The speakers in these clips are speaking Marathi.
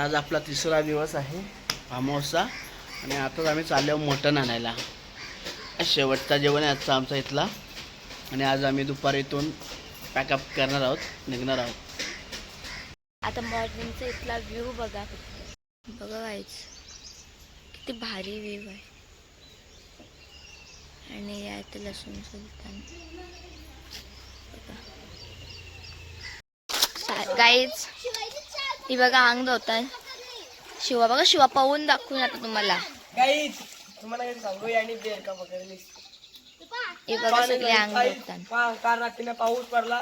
आज आपला तिसरा दिवस आहे फार्म आणि आताच आम्ही चाललो मटण आणायला. शेवटचा जेवण आहे आजचा आमचा इथला. आणि आज आम्ही दुपारी इथून पॅकअप करणार आहोत निघणार आहोत. आता मॉर्निंगचा इथला व्ह्यू बघा. बघा वाईच किती भारी व्ह्यू आहे. आणि या इथे लसूण सुलतान. गाईज ही बघा अंग धुताय. शिवा बघा शिवा पाहून दाखवून आता तुम्हाला. तुम्हाला सांगू आणि बेर का वगैरे हे बघा सगळे अंग पाऊस पडला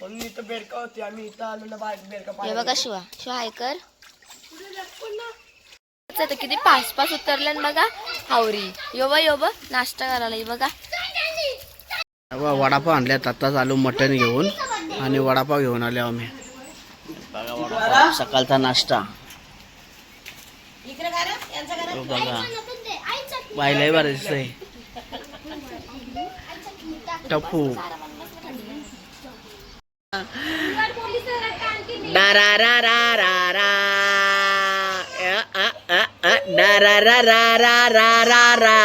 म्हणून इथं बेरका होती आम्ही इथं आलो ना बाहेर बेरका हे. बघा शिवा शिवा कर. आता किती पाच पाच बघा हावरी. यो बा यो बा नाश्ता करायला बघा. वडापाव आणल्यात आत्ताच आलो मटण घेऊन आणि वडापाव घेऊन आले आम्ही. बघा वडापाव सकाळचा नाश्ता हो बघा पाहिलंय बरं दिसतंय टप्पू डारा रा रा रा रा डारा रा रा रा रा रा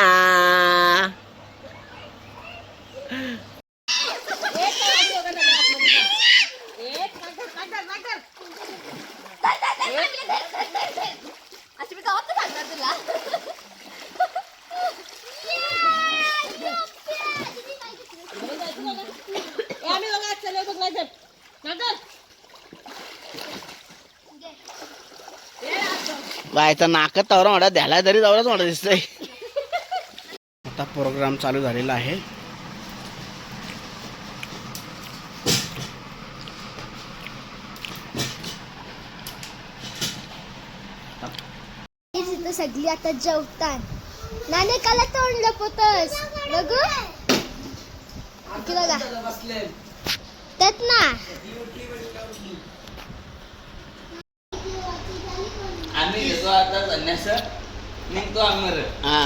रा बायचा नाकात तवरा म्हणा द्यायला तरी जावरच म्हणा दिसतंय. आता प्रोग्राम चालू झालेला आहे. इथं सगळी आता जेवतात. नाने काला तोंड लपवतस. बघू. बघा. त्यात ना. आम्ही घेतो आता संन्यास निघतो हा.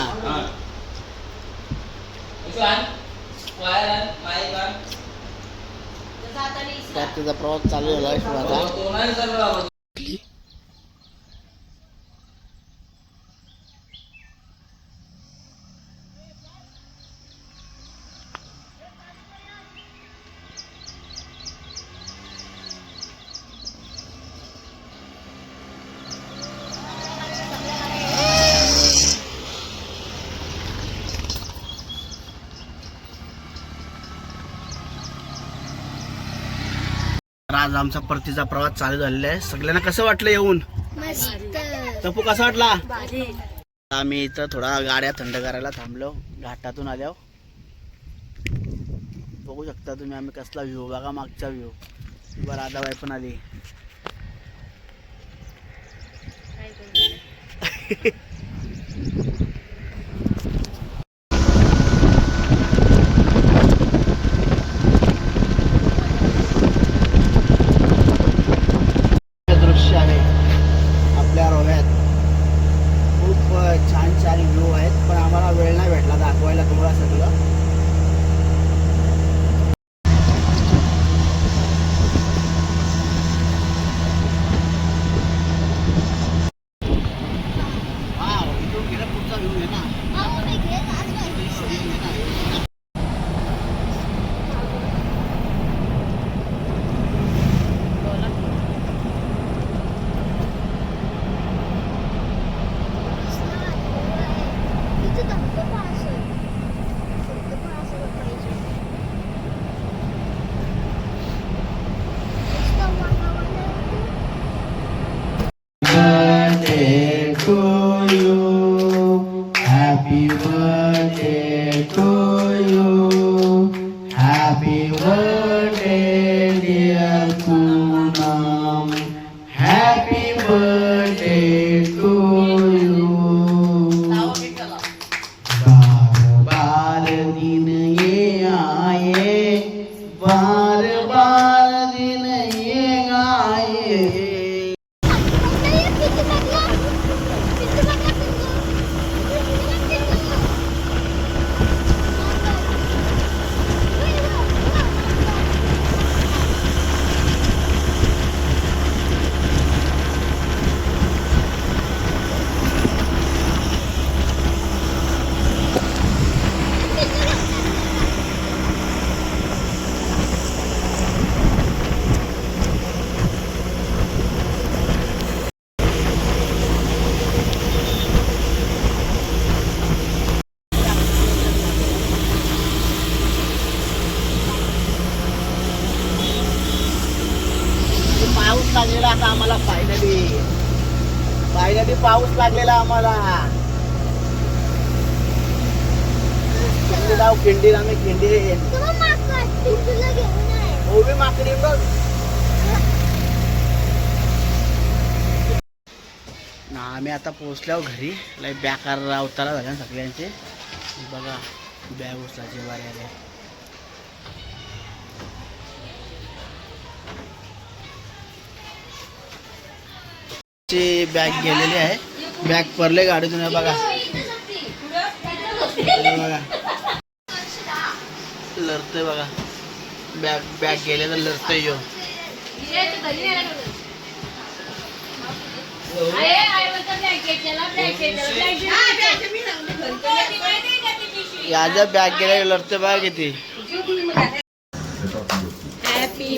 वायर आण. माईक आण. त्यात त्याचा प्रवास चालू झाला. आहे. आज आमचा परतीचा प्रवास चालू झालेला आहे. सगळ्यांना कसं वाटलं येऊन? तपू कसा वाटला? आम्ही इथं थोडा गाड्या थंड करायला थांबलो. घाटातून आल्यावर. बघू शकता तुम्ही आम्ही कसला व्ह्यू बघा मागचा व्ह्यू बरं राधाबाई पण आली. लागलेला आता आम्हाला फायनली फायनली पाऊस लागलेला आम्हाला. लाव खिंडी आम्ही खिंडी ओबी माकडी बघ. आम्ही आता पोहोचल्यावर घरी. लय बॅकार अवतारा झाल्या सगळ्यांचे. बघा बॅग उचलायचे बरे ची बॅग गेलेली आहे. बॅग पडले गाडीतून बघा. बघा. लढतोय बघा. बॅग बॅग गेले तर लढतोय यो. याच्या बॅग गेल्या लढतोय बघा किती. Happy